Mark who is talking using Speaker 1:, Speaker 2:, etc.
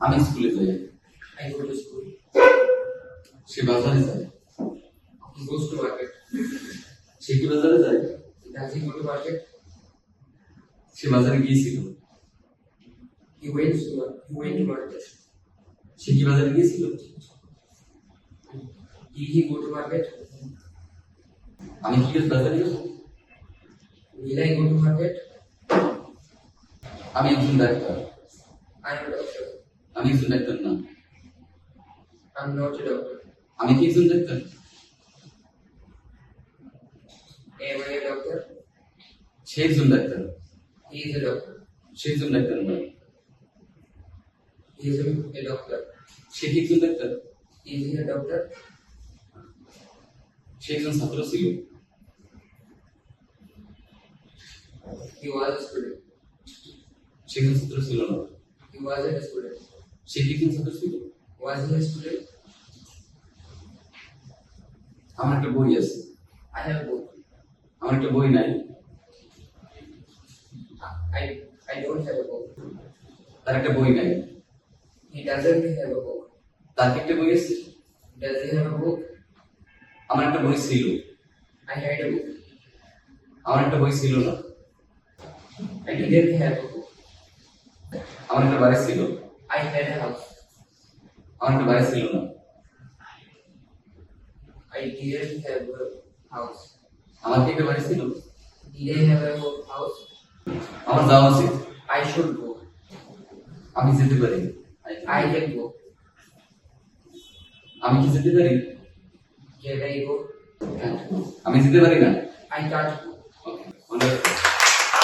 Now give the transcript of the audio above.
Speaker 1: আমি স্কুলে যাই
Speaker 2: to school.
Speaker 1: সে বাজারে যায়
Speaker 2: to market.
Speaker 1: সে কি বাজারে যায়
Speaker 2: to market?
Speaker 1: সে বাজারে গিয়েছিল
Speaker 2: to he went to market.
Speaker 1: সে কি বাজারে গিয়েছিল
Speaker 2: he go to market?
Speaker 1: আমি কি বাজারে
Speaker 2: I go to market?
Speaker 1: আমি একজন
Speaker 2: doctor a doctor.
Speaker 1: আমি একজন ডাক্তার না
Speaker 2: I'm not a doctor.
Speaker 1: আমি কি একজন doctor
Speaker 2: Am I a doctor?
Speaker 1: সে একজন doctor
Speaker 2: He is a doctor.
Speaker 1: সে একজন ডাক্তার নয়
Speaker 2: He is a, a doctor.
Speaker 1: সে কি একজন doctor
Speaker 2: Is he a doctor?
Speaker 1: সে একজন ছাত্র ছিল
Speaker 2: He was a student.
Speaker 1: সে একজন ছাত্র ছিল না
Speaker 2: He wasn't a student.
Speaker 1: সে কি একজন ছাত্র ছিল
Speaker 2: Was he a student?
Speaker 1: আমার একটা বই আছে
Speaker 2: I have a book.
Speaker 1: আমার একটা বই নাই
Speaker 2: I don't have a book.
Speaker 1: তার একটা বই নাই
Speaker 2: doesn't have a book.
Speaker 1: তার একটা বই আছে
Speaker 2: he have a book?
Speaker 1: আমার একটা বই ছিল
Speaker 2: I had a book.
Speaker 1: আমার একটা বই ছিল না
Speaker 2: I didn't have a book.
Speaker 1: আমার একটা বাড়ি ছিল
Speaker 2: I had a house.
Speaker 1: আমার একটা বাড়ি ছিল না
Speaker 2: I didn't have a house.
Speaker 1: আমার কি একটা বাড়ি ছিল
Speaker 2: Did I have a house?
Speaker 1: আমার যাওয়া উচিত
Speaker 2: I should go.
Speaker 1: আমি যেতে পারি
Speaker 2: I can go.
Speaker 1: আমি কি যেতে পারি
Speaker 2: Can I go?
Speaker 1: আমি যেতে পারি না
Speaker 2: I can't go.
Speaker 1: ওকে